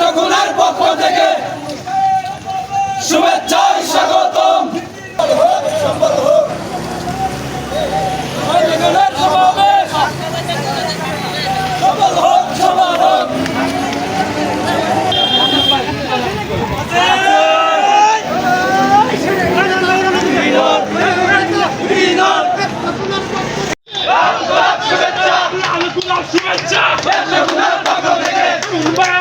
নেত্রকোনার পক্ষ থেকে শুভেচ্ছা স্বাগতম। শুভেচ্ছা শুভেচ্ছা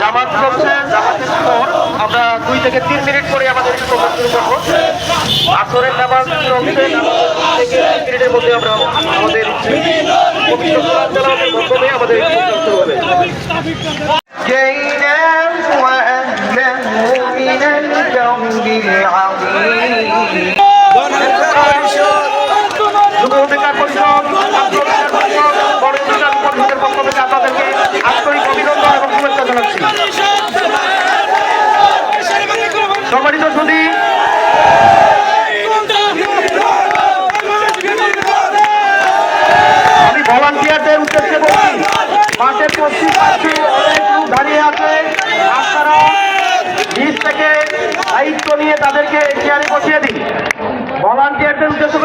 জামাত চলছে জামাতের পর আমরা দুই থেকে তিন মিনিট পরে আমাদের প্রোগ্রাম শুরু করব। আসরের নামাজ চলছে থেকে তিন মিনিটের মধ্যে আমরা আমাদের পবিত্র কোরআন তেলাওয়াতের মাধ্যমে আমাদের প্রোগ্রাম শুরু হবে। জানাচ্ছি সম্মানিত সুদী আমি ভলান্টিয়ারদের উদ্দেশ্যে বলছি, মাঠের পশ্চিম পাশে অনেক দাঁড়িয়ে আছে। আপনারা নিজ থেকে দায়িত্ব নিয়ে তাদেরকে চেয়ারে বসিয়ে দিন। ভলান্টিয়ারদের উদ্দেশ্য